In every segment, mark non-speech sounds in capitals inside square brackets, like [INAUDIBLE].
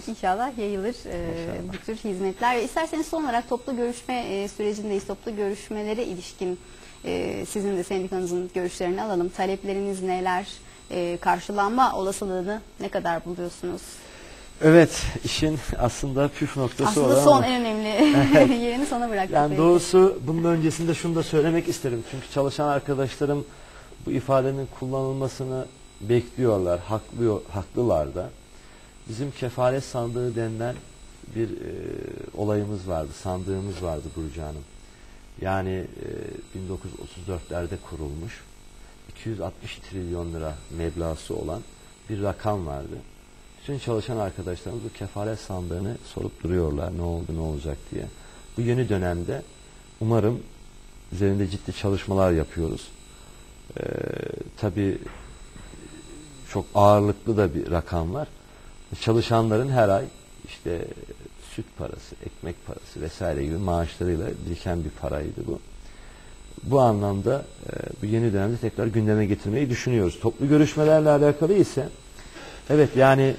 Evet inşallah yayılır e, bu tür hizmetler. Ve İsterseniz son olarak toplu görüşme e, sürecindeyiz. Toplu görüşmelere ilişkin e, sizin de sendikanızın görüşlerini alalım. Talepleriniz neler? Karşılanma olasılığını ne kadar buluyorsunuz? Evet, işin aslında püf noktası Aslında olan son ama- en önemli [LAUGHS] yerini sona bıraktık. Yani belki. doğrusu bunun öncesinde şunu da söylemek isterim. Çünkü çalışan arkadaşlarım bu ifadenin kullanılmasını bekliyorlar, haklı, haklılar da. Bizim kefalet sandığı denilen bir e, olayımız vardı, sandığımız vardı Burcu Hanım. Yani e, 1934'lerde kurulmuş, 260 trilyon lira meblası olan bir rakam vardı. Bütün çalışan arkadaşlarımız bu kefalet sandığını sorup duruyorlar ne oldu ne olacak diye. Bu yeni dönemde umarım üzerinde ciddi çalışmalar yapıyoruz. Ee, tabii çok ağırlıklı da bir rakam var. Çalışanların her ay işte süt parası, ekmek parası vesaire gibi maaşlarıyla biriken bir paraydı bu. Bu anlamda e, bu yeni dönemde tekrar gündeme getirmeyi düşünüyoruz. Toplu görüşmelerle alakalı ise evet yani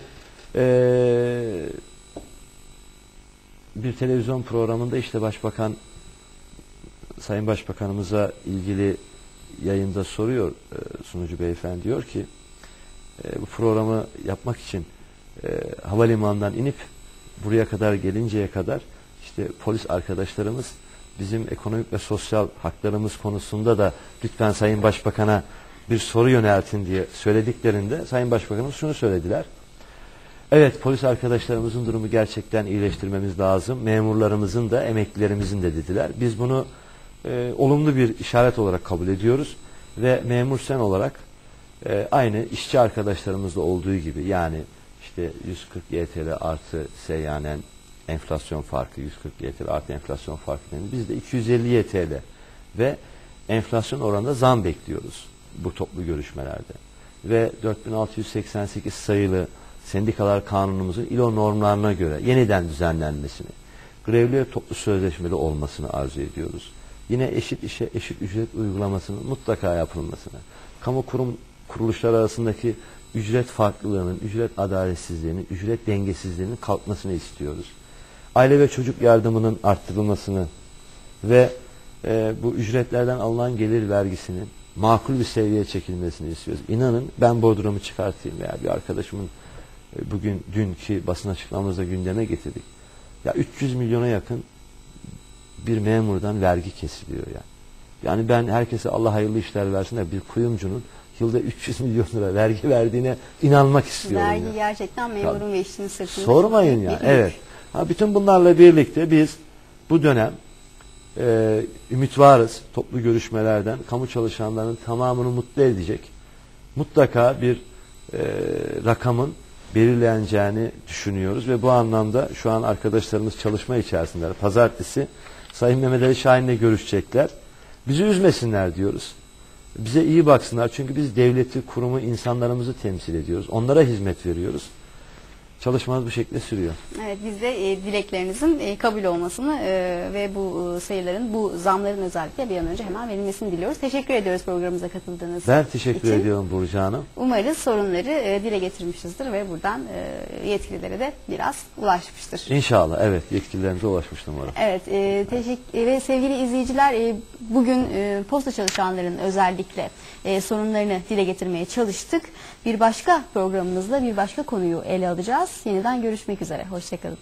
e, bir televizyon programında işte başbakan Sayın Başbakanımıza ilgili yayında soruyor e, sunucu beyefendi diyor ki e, bu programı yapmak için e, havalimanından inip buraya kadar gelinceye kadar işte polis arkadaşlarımız bizim ekonomik ve sosyal haklarımız konusunda da lütfen Sayın Başbakan'a bir soru yöneltin diye söylediklerinde Sayın Başbakanımız şunu söylediler. Evet polis arkadaşlarımızın durumu gerçekten iyileştirmemiz lazım. Memurlarımızın da emeklilerimizin de dediler. Biz bunu e, olumlu bir işaret olarak kabul ediyoruz ve memur sen olarak e, aynı işçi arkadaşlarımızda olduğu gibi yani işte 140 YTL artı seyyanen enflasyon farkı 140 YTL artı enflasyon farkı nedeniyle biz de 250 YTL ve enflasyon oranında zam bekliyoruz bu toplu görüşmelerde. Ve 4688 sayılı sendikalar kanunumuzun ILO normlarına göre yeniden düzenlenmesini, grevli ve toplu sözleşmeli olmasını arzu ediyoruz. Yine eşit işe eşit ücret uygulamasının mutlaka yapılmasını, kamu kurum kuruluşlar arasındaki ücret farklılığının, ücret adaletsizliğinin, ücret dengesizliğinin kalkmasını istiyoruz. Aile ve çocuk yardımının arttırılmasını ve e, bu ücretlerden alınan gelir vergisinin makul bir seviyeye çekilmesini istiyoruz. İnanın ben Bodrum'u çıkartayım veya bir arkadaşımın e, bugün dünkü basın açıklamamızda gündeme getirdik. Ya 300 milyona yakın bir memurdan vergi kesiliyor yani. Yani ben herkese Allah hayırlı işler versin de bir kuyumcunun yılda 300 milyon lira vergi verdiğine inanmak istiyorum. Vergi ya. gerçekten memurun ve işçinin sırtında. Sormayın ya. bir Evet. Ha, bütün bunlarla birlikte biz bu dönem e, ümit varız toplu görüşmelerden. Kamu çalışanlarının tamamını mutlu edecek. Mutlaka bir e, rakamın belirleneceğini düşünüyoruz ve bu anlamda şu an arkadaşlarımız çalışma içerisinde. Pazartesi Sayın Mehmet Ali Şahin'le görüşecekler. Bizi üzmesinler diyoruz. Bize iyi baksınlar çünkü biz devleti, kurumu, insanlarımızı temsil ediyoruz. Onlara hizmet veriyoruz. Çalışmamız bu şekilde sürüyor. Evet biz de e, dileklerinizin e, kabul olmasını e, ve bu e, sayıların, bu zamların özellikle bir an önce hemen verilmesini diliyoruz. Teşekkür ediyoruz programımıza katıldığınız Ben teşekkür için. ediyorum Burcu Hanım. Umarız sorunları e, dile getirmişizdir ve buradan e, yetkililere de biraz ulaşmıştır. İnşallah evet yetkililerimize ulaşmıştım umarım. Evet, e, teşekkür ve sevgili izleyiciler e, bugün e, posta çalışanların özellikle e, sorunlarını dile getirmeye çalıştık. Bir başka programımızda bir başka konuyu ele alacağız. Yeniden görüşmek üzere. Hoşçakalın.